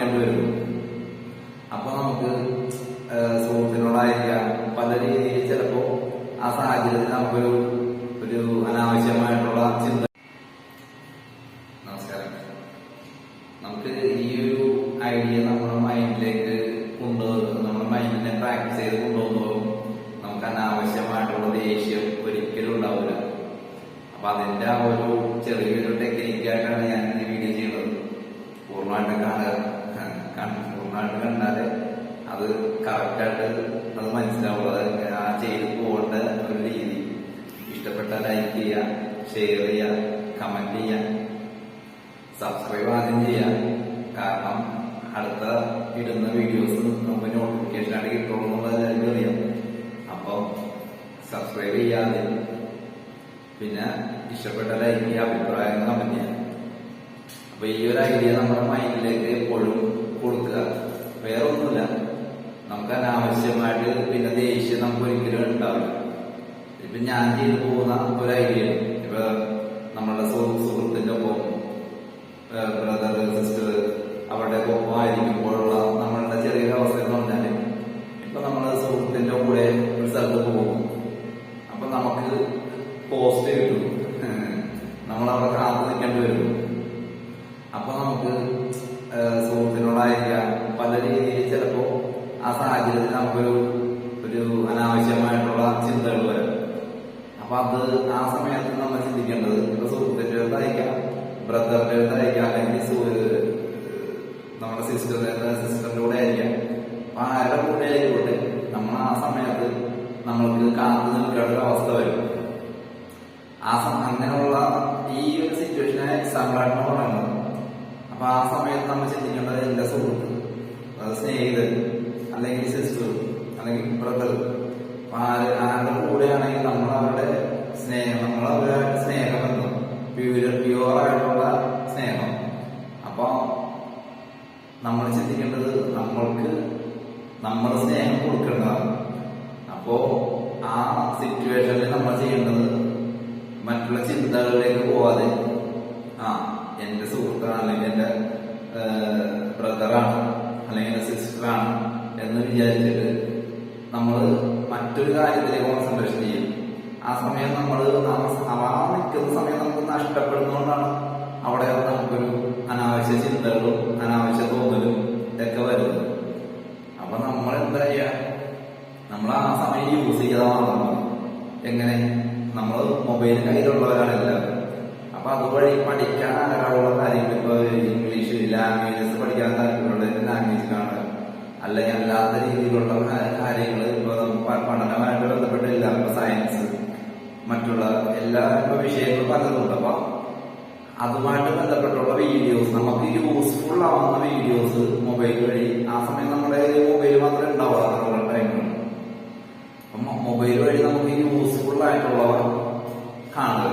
നിൽക്കേണ്ടി സബ്സ്ക്രൈബ് ആദ്യം ചെയ്യാം കാരണം അടുത്ത ഇടുന്ന വീഡിയോസ് നമുക്ക് നോട്ടിഫിക്കേഷൻ കിട്ടുള്ളൂ എന്നുള്ളത് അറിയാം. അപ്പം സബ്സ്ക്രൈബ് ചെയ്യാതെ പിന്നെ ഇഷ്ടപ്പെട്ട ലൈക്ക് ചെയ്യുക അഭിപ്രായം കമന്റ് അപ്പൊ ഈ ഒരു ഐഡിയ നമ്മുടെ മൈൻഡിലേക്ക് എപ്പോഴും കൊടുക്കുക. വേറെ ഒന്നുമില്ല നമുക്ക് അനാവശ്യമായിട്ട് പിന്നെ ദേഷ്യം നമുക്ക് ഒരിക്കലും ഉണ്ടാവില്ല. ഇപ്പൊ ഞാൻ ചെയ്തു പോകുന്ന ഒരു ഐഡിയ ഇപ്പൊ നമ്മളുടെ സുഹൃ- സുഹൃത്തിന്റെ ഒപ്പം ബ്രദർ സിസ്റ്റർ അവരുടെ ഒപ്പമായിരിക്കുമ്പോഴുള്ള നമ്മളുടെ ചെറിയ അവസ്ഥ എന്ന് പറഞ്ഞാൽ ഇപ്പൊ നമ്മൾ സുഹൃത്തിന്റെ കൂടെ ഒരു സ്ഥലത്ത് പോകും. അപ്പൊ നമുക്ക് പോസ്റ്റ് കിട്ടും. നമ്മൾ അവിടെ കാത്തു നിൽക്കേണ്ടി വരും. അപ്പൊ നമുക്ക് സുഹൃത്തിനോടായിരിക്കാം. പല രീതിയിൽ ചിലപ്പോ ആ സാഹചര്യത്തിൽ നമുക്കൊരു ഒരു അനാവശ്യമായിട്ടുള്ള ചിന്തകൾ വരും. അപ്പൊ അത് ആ സമയത്ത് നമ്മൾ ചിന്തിക്കേണ്ടത് ഇപ്പൊ സുഹൃത്തിന്റെ അടുത്തായിരിക്കാം. ബ്രദറിന്റെ അടുത്തായിരിക്കാം അല്ലെങ്കിൽ നമ്മുടെ സിസ്റ്ററിന്റെ സിസ്റ്ററിന്റെ ആയിരിക്കാം. അപ്പൊ ആരുടെ കൂടെ നമ്മൾ ആ സമയത്ത് നമ്മൾക്ക് കാത്തു നിൽക്കേണ്ട അവസ്ഥ വരും. ആ അങ്ങനെയുള്ള ഈ ഒരു സിറ്റുവേഷനെ എക്സാമ്പിൾ ആയിട്ട് പറയുന്നത്. അപ്പൊ ആ സമയത്ത് നമ്മൾ ചിന്തിക്കേണ്ടത് എന്റെ സുഹൃത്ത് അത് അല്ലെങ്കിൽ സിസ്റ്റർ അല്ലെങ്കിൽ ബ്രദർ ആരുടെ കൂടെയാണെങ്കിൽ നമ്മൾ അവരുടെ സ്നേഹം നമ്മൾ അവരുമായിട്ട് സ്നേഹബന്ധം പ്യൂർ പ്യുവർ സ്നേഹം അപ്പൊ നമ്മൾ ചിന്തിക്കേണ്ടത് നമ്മൾക്ക് നമ്മൾ സ്നേഹം കൊടുക്കേണ്ടതാണ്. അപ്പോ ആ സിറ്റുവേഷനിൽ നമ്മൾ ചെയ്യേണ്ടത് മറ്റുള്ള ചിന്തകളിലേക്ക് പോവാതെ ആ എന്റെ സുഹൃത്താണ് അല്ലെങ്കിൽ എന്റെ ബ്രദറാണ് അല്ലെങ്കിൽ എന്റെ സിസ്റ്ററാണ് എന്ന് വിചാരിച്ചിട്ട് നമ്മൾ മറ്റൊരു കാര്യത്തിലേക്ക് കോൺസെൻട്രേഷൻ ചെയ്യും. ആ സമയം നമ്മൾ ആ നിൽക്കുന്ന സമയം നമുക്ക് നഷ്ടപ്പെടുന്നതുകൊണ്ടാണ് അവിടെ നമുക്കൊരു അനാവശ്യ ചിന്തകളും അനാവശ്യ എല്ലാ വിഷയങ്ങളും പലതുണ്ട് അപ്പൊ അതുമായിട്ട് ബന്ധപ്പെട്ടുള്ള വീഡിയോസ് നമുക്ക് യൂസ്ഫുൾ ആവുന്ന വീഡിയോസ് മൊബൈൽ വഴി ആ സമയം നമ്മുടെ മൊബൈൽ മാത്രമേ ഉണ്ടാവാറുള്ള ടൈമിൽ മൊബൈൽ വഴി നമുക്ക് യൂസ്ഫുൾ ആയിട്ടുള്ളവ കാണുക.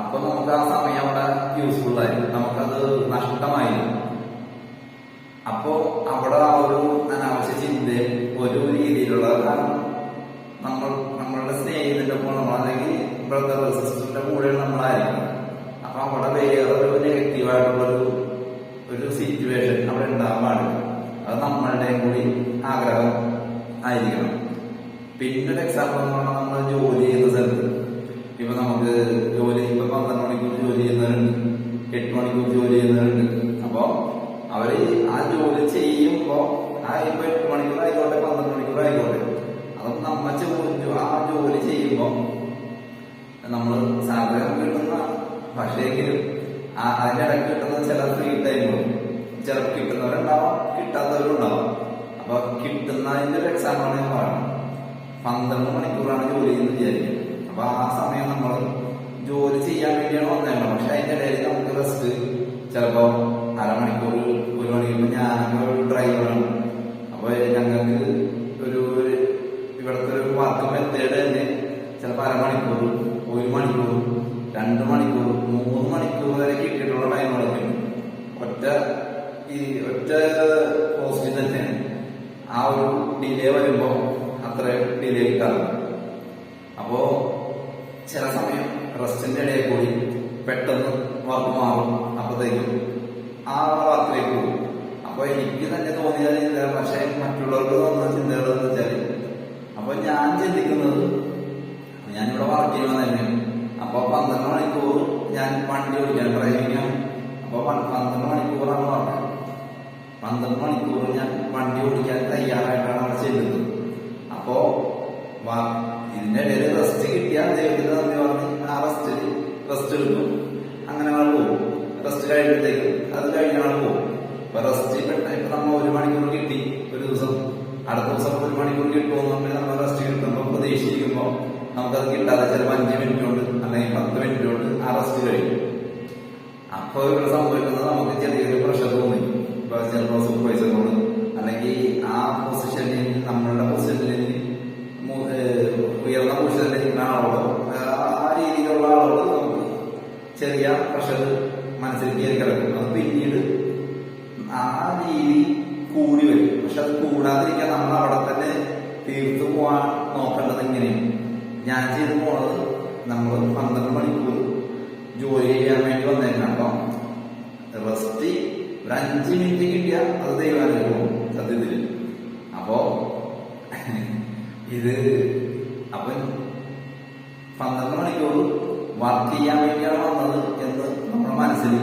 അപ്പൊ നമുക്ക് ആ സമയം അവിടെ യൂസ്ഫുൾ ആയിരിക്കും. നമുക്കത് നഷ്ടമായി അപ്പോ അവിടെ ആ ഒരു അനാവശ്യ ചിന്ത ഒരു രീതിയിലുള്ള കാരണം നമ്മൾ നമ്മളുടെ സ്നേഹിതന്റെ ഒപ്പം അല്ലെങ്കിൽ ബ്രദർ സിസ്റ്ററിന്റെ കൂടെ നമ്മളായിരിക്കും അപ്പൊ അവിടെ വേറൊരു നെഗറ്റീവായിട്ടുള്ള ഒരു സിറ്റുവേഷൻ അവിടെ ഉണ്ടാകാൻ അത് നമ്മളുടെയും കൂടി ആഗ്രഹം ആയിരിക്കണം. പിന്നൊരു എക്സാമ്പിൾ പറഞ്ഞാൽ നമ്മൾ ജോലി ചെയ്യുന്ന സ്ഥലത്ത്. ഇപ്പൊ നമുക്ക് ജോലി ഇപ്പൊ പന്ത്രണ്ട് മണിക്കൂർ ജോലി ചെയ്യുന്നവരുണ്ട്. എട്ട് മണിക്കൂർ ജോലി ചെയ്യുന്നവരുണ്ട്. അപ്പോ അവർ ആ ജോലി ചെയ്യുമ്പോ ആ ഇപ്പൊ എട്ട് മണിക്കൂർ ആയിക്കോട്ടെ പന്ത്രണ്ട് മണിക്കൂർ ആയിക്കോട്ടെ അത് നമ്മ ആ ജോലി ചെയ്യുമ്പോ നമ്മൾ സാധനം കിട്ടുന്ന പക്ഷേങ്കിലും ആ അതിന്റെ ഇടയ്ക്ക് കിട്ടുന്ന ചില ഫ്രീ ടൈമും ചിലപ്പോൾ കിട്ടുന്നവരുണ്ടാവാം കിട്ടാത്തവരുണ്ടാവാം. അപ്പൊ കിട്ടുന്നതിന്റെ ഒരു എക്സാമ്പിളാണ് ഞാൻ പറയുന്നത്. പന്ത്രണ്ട് മണിക്കൂറാണ് ജോലി ചെയ്യുന്നത് വിചാരിക്കും. അപ്പൊ ആ സമയം നമ്മൾ ഒറ്റ ഈ ഒറ്റ പോസ്റ്റിൽ തന്നെ ആ ഒരു ഡിലേ വരുമ്പോ അത്ര ഡിലേ കിട്ടാറുണ്ട് അപ്പോ ചില സമയം റെസ്റ്റിന്റെ ഇടയിൽ കൂടി പെട്ടെന്ന് വർക്ക് മാറും അപ്പോഴത്തേക്കും ആ വാർത്തയിലേക്ക് പോകും. അപ്പൊ എനിക്ക് തന്നെ തോന്നിയതില്ല പക്ഷെ മറ്റുള്ളവർക്ക് തോന്നുന്ന ചിന്തകളെന്ന് വെച്ചാൽ അപ്പൊ ഞാൻ ചിന്തിക്കുന്നത് ഞാനിവിടെ വർക്ക് ചെയ്യുന്ന തന്നെ അപ്പൊ പന്ത്രണ്ട് മണിക്കൂർ ഞാൻ വണ്ടി ഓടിക്കാൻ ഡ്രൈവിംഗ് ആണ് അപ്പൊ പ- പന്ത്രണ്ട് മണിക്കൂറാണ് പറഞ്ഞത്. പന്ത്രണ്ട് മണിക്കൂർ ഞാൻ വണ്ടി ഓടിക്കാൻ തയ്യാറായിട്ടാണ് അവിടെ ചെല്ലുന്നത്. അപ്പോ ഇതിന്റെ ഇടയിൽ റെസ്റ്റ് കിട്ടിയാൽ ദൈവത്തിന് നന്ദി പറഞ്ഞ് ആ റെസ്റ്റിൽ റെസ്റ്റ് എടുക്കും. അങ്ങനെ ആൾ പോകും റെസ്റ്റ് കഴിയുമ്പോഴത്തേക്ക് അത് കഴിഞ്ഞ ആൾ പോകും ഇപ്പൊ റെസ്റ്റ് ഇപ്പൊ നമ്മൾ ഒരു മണിക്കൂർ കിട്ടി. ഒരു ദിവസം. അടുത്ത ദിവസം ഒരു മണിക്കൂർ കിട്ടുമെന്നുണ്ടെങ്കിൽ നമ്മൾ റെസ്റ്റ് കിട്ടുമ്പോൾ പ്രതീക്ഷിക്കുമ്പോൾ നമുക്കത് കിട്ടാതെ ചിലപ്പോൾ അഞ്ച് മിനിറ്റ് കൊണ്ട് അല്ലെങ്കിൽ പത്ത് മിനിറ്റ് കൊണ്ട് ആ റെസ്റ്റ് കഴിയും. അപ്പൊ ഇവിടെ സംഭവിക്കുന്നത് നമുക്ക് ചെറിയൊരു പ്രഷർ തോന്നി. ഇപ്പോൾ ചിലപ്പോൾ സൂപ്പർവൈസറിനോട് അല്ലെങ്കിൽ ആ പൊസിഷനിൽ നമ്മളുടെ പൊസിഷനിൽ ഉയർന്ന പൊസിഷനിൽ ഇരിക്കുന്ന ആ- രീതിയിലുള്ള ആളോട് നമുക്ക് ചെറിയ പ്രഷർ മനസ്സിൽ കയറി കിടക്കും. അത് പിന്നീട് ആ രീതി കൂടി വരും. പക്ഷെ അത് കൂടാതിരിക്കാൻ നമ്മൾ അവിടെ തന്നെ തീർത്തു പോകാൻ നോക്കേണ്ടത് ഞാൻ ചെയ്തു പോണത് നമ്മൾ പന്ത്രണ്ട് മണിക്കൂർ ജോലി ചെയ്യാൻ വേണ്ടി വന്നേക്കണം റെസ്റ്റ് ഒരു അഞ്ച് മിനിറ്റ് കിട്ടിയ അത് ദൈവാനുഭവം സത്യത്തിൽ അപ്പോ ഇത് അപ്പം പന്ത്രണ്ട് മണിക്കൂർ വർക്ക് ചെയ്യാൻ വേണ്ടിയാണ് വന്നത് എന്ന് നമ്മുടെ മനസ്സിൽ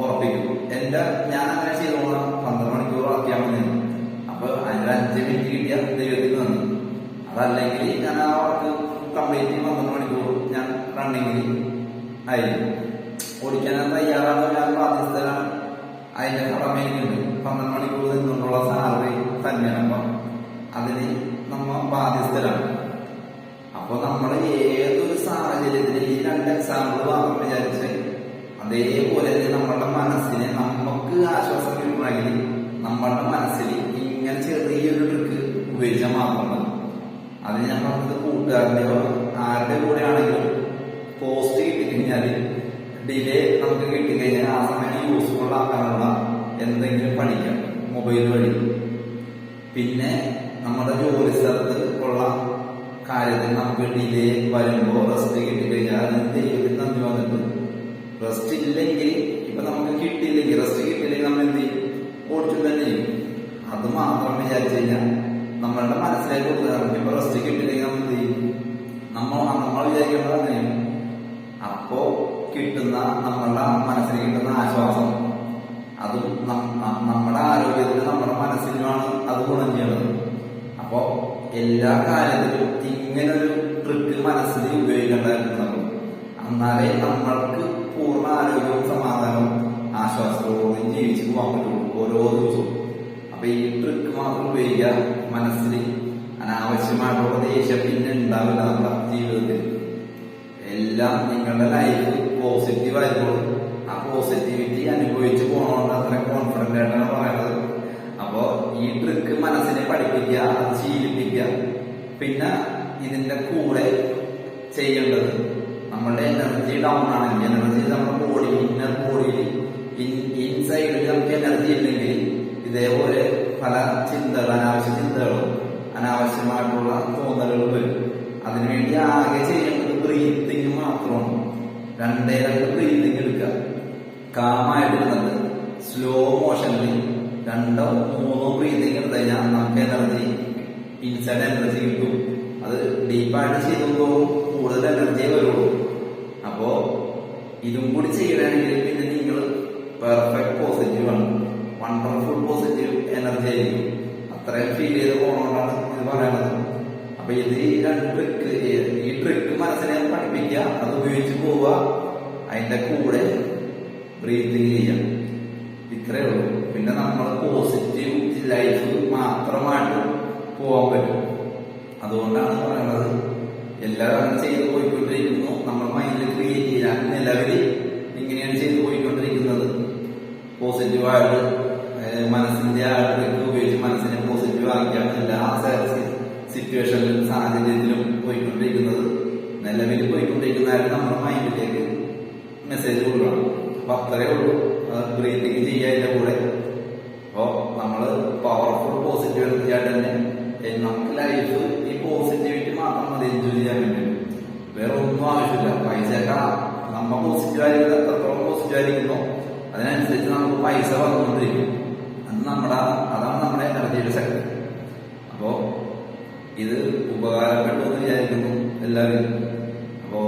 ഉറപ്പിക്കും. എന്റെ ഞാൻ അങ്ങനെ ചെയ്തോളാം പന്ത്രണ്ട് മണിക്കൂർ വർക്ക് ചെയ്യാൻ വേണ്ടി അപ്പൊ അതിന്റെ അഞ്ച് മിനിറ്റ് കിട്ടിയ ദൈവത്തിന് വന്നു. അതല്ലെങ്കിൽ ഞാൻ ആ വർക്ക് കംപ്ലീറ്റ് പന്ത്രണ്ട് മണിക്കൂർ ഞാൻ റണ്ണിങ്ങിൽ ആയിരിക്കും ഓടിക്കാൻ ഞാൻ ബാധ്യസ്ഥരാണ് അതിന്റെ എനിക്കുണ്ട്. പന്ത്രണ്ട് മണിക്കൂർ നിന്നുള്ള സാലറി തന്നെയാണ് അതിന് നമ്മ ബാധ്യസ്ഥരാണ്. അപ്പൊ നമ്മൾ ഏതൊരു സാഹചര്യത്തിൽ ഈ രണ്ട് എക്സാമ്പിൾ മാത്രം വിചാരിച്ച് അതേപോലെ തന്നെ നമ്മളുടെ മനസ്സിനെ നമുക്ക് ആശ്വാസം കിട്ടണമെങ്കിൽ നമ്മളുടെ മനസ്സിൽ ഇങ്ങനെ ചെറിയൊരു ട്രിക്ക് ഉപയോഗിച്ചാൽ മാത്രം മതി. അത് ഞാൻ പറഞ്ഞത് കൂട്ടുകാരന്റെയോ ആരുടെ കൂടെ ആണെങ്കിലും പോസ്റ്റ് കിട്ടിക്കഴിഞ്ഞാൽ ഡിലേ നമുക്ക് കിട്ടിക്കഴിഞ്ഞാൽ ആ സമയം യൂസ്ഫുൾ ആക്കാനുള്ള എന്തെങ്കിലും പഠിക്കാം മൊബൈൽ വഴി. പിന്നെ നമ്മുടെ ജോലി സ്ഥലത്ത് ഉള്ള കാര്യത്തിൽ നമുക്ക് ഡിലേ വരുമ്പോൾ റെസ്റ്റ് കിട്ടിക്കഴിഞ്ഞാൽ അതിന് ദൈവത്തിൽ നന്ദി വന്നിട്ട് റെസ്റ്റ് ഇല്ലെങ്കിൽ ഇപ്പൊ നമുക്ക് കിട്ടിയില്ലെങ്കിൽ റെസ്റ്റ് കിട്ടിയില്ലെങ്കിൽ നമ്മൾ എന്ത് ചെയ്യും? ഓടിച്ചു തന്നെ ചെയ്യും. അത് മാത്രം വിചാരിച്ചു കഴിഞ്ഞാൽ നമ്മളുടെ മനസ്സിലേക്ക് കൊടുക്കുക നമുക്ക് ഇപ്പൊ റെസ്റ്റ് കിട്ടിയില്ലെങ്കിൽ നമ്മൾ എന്ത് ചെയ്യും? നമ്മൾ നമ്മൾ വിചാരിക്കേണ്ടത് അങ്ങനെയാണ്. അപ്പോ കിട്ടുന്ന നമ്മളുടെ മനസ്സിന് കിട്ടുന്ന ആശ്വാസം. അതും നമ്മുടെ ആരോഗ്യത്തിന് നമ്മുടെ മനസ്സിനുമാണ് അത് ഗുണം ചെയ്യുന്നത്. അപ്പോ എല്ലാ കാര്യത്തിലും ഇങ്ങനൊരു ട്രിക്ക് മനസ്സിൽ ഉപയോഗിക്കേണ്ടതായിരുന്നു എന്നാലേ നമ്മൾക്ക് പൂർണ ആരോഗ്യവും സമാധാനവും ആശ്വാസത്തോടും ജീവിച്ചു പോകാൻ പറ്റുള്ളൂ ഓരോ ദിവസവും. അപ്പൊ ഈ ട്രിക്ക് മാത്രം ഉപയോഗിക്കുക മനസ്സിൽ അനാവശ്യമായിട്ടുള്ള ദേഷ്യം പിന്നെ ഉണ്ടാവില്ല നമ്മുടെ ജീവിതത്തിൽ. എല്ലാം നിങ്ങളുടെ ലൈഫ് പോസിറ്റീവ് ആയിക്കോളും. ആ പോസിറ്റിവിറ്റി അനുഭവിച്ചു പോകണോണ്ട് അത്ര കോൺഫിഡന്റ് ആയിട്ടാണ് പറയുന്നത് അപ്പോ ഈ ട്രിക്ക് മനസ്സിനെ പഠിപ്പിക്കുക അത് ശീലിപ്പിക്കുക. പിന്നെ ഇതിന്റെ കൂടെ ചെയ്യേണ്ടത് നമ്മളുടെ എനർജി ഡൗൺ ആണെങ്കിൽ എനർജി നമ്മുടെ ബോഡി ഇന്നർ ബോഡിയിൽ ഇൻസൈഡിൽ നമുക്ക് എനർജി ഇല്ലെങ്കിൽ ഇതേപോലെ പല ചിന്തകൾ അനാവശ്യ ചിന്തകളും അനാവശ്യമായിട്ടുള്ള തോന്നലുകൾ വരും. അതിനുവേണ്ടി ആകെ ചെയ്യേണ്ടത് ബ്രീത്തിങ് മാത്രം രണ്ടേ രണ്ട് ബ്രീത്തിങ് എടുക്കുക കാമായിട്ടിരുന്നത്. സ്ലോ മോഷനിൽ രണ്ടോ മൂന്നോ ബ്രീത്തിങ് എടുത്തു കഴിഞ്ഞാൽ നമുക്ക് എനർജി ഇൻസൈഡ് എനർജി കിട്ടും. അത് ഡീപ്പായിട്ട് ചെയ്യുമ്പോൾ കൂടുതൽ എനർജി വരുള്ളൂ. അപ്പോ ഇതും കൂടി ചെയ്യണമെങ്കിൽ പിന്നെ നിങ്ങൾ പെർഫെക്റ്റ് പോസിറ്റീവ് ആണ്. വണ്ടർഫുൾ പോസിറ്റീവ് എനർജി ആയിരിക്കും. അത്രയും ഫീൽ ചെയ്ത് അപ്പൊ ഇത് രണ്ട് ട്രിക്ക് ഈ ട്രിക്ക് മനസ്സിനെ പഠിപ്പിക്കുക അത് ഉപയോഗിച്ച് പോവുക അതിന്റെ കൂടെ ബ്രീത്തിങ് ചെയ്യാം ഇത്രേ ഉള്ളൂ. പിന്നെ നമ്മൾ പോസിറ്റീവ് ലൈഫ് മാത്രമായിട്ട് പോകാൻ പറ്റും. അതുകൊണ്ടാണ് പറയുന്നത് എല്ലാവരും ചെയ്തു കൊടുക്കണം അപ്പൊ അത്രയേ ഉള്ളൂ ബ്രീത്തിങ് ചെയ്യാതിന്റെ കൂടെ. അപ്പോ നമ്മൾ പവർഫുൾ പോസിറ്റീവ് എടുത്തിട്ട് തന്നെ. നമുക്ക് ലൈഫ് ഈ പോസിറ്റിവിറ്റി മാത്രം മതി എൻജോയ് ചെയ്യാൻ വേണ്ടി. വേറെ ഒന്നും ആവശ്യമില്ല. പൈസയൊക്കെ നമ്മ പോസിറ്റീവ് ആയിരിക്കുന്നത് എത്രത്തോളം പോസിറ്റീവ് ആയിരിക്കുന്നോ അതിനനുസരിച്ച് നമുക്ക് പൈസ വന്നുകൊണ്ടിരിക്കും. അത് നമ്മുടെ അതാണ് നമ്മുടെ എനർജിയുടെ ശക്തി. അപ്പോ ഇത് ഉപകാരപ്പെട്ടു എന്ന് വിചാരിക്കുന്നു എല്ലാവരും. അപ്പോ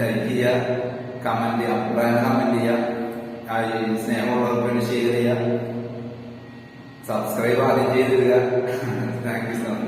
ലൈക്ക് ചെയ്യുക. കമന്റ് ചെയ്യാം അഭിപ്രായം കമന്റ് ചെയ്യാം. സ്നേഹമുള്ളവർക്ക് വേണ്ടി ഷെയർ ചെയ്യാം. സബ്സ്ക്രൈബ് ആദ്യം ചെയ്തിടുക. Thank you so much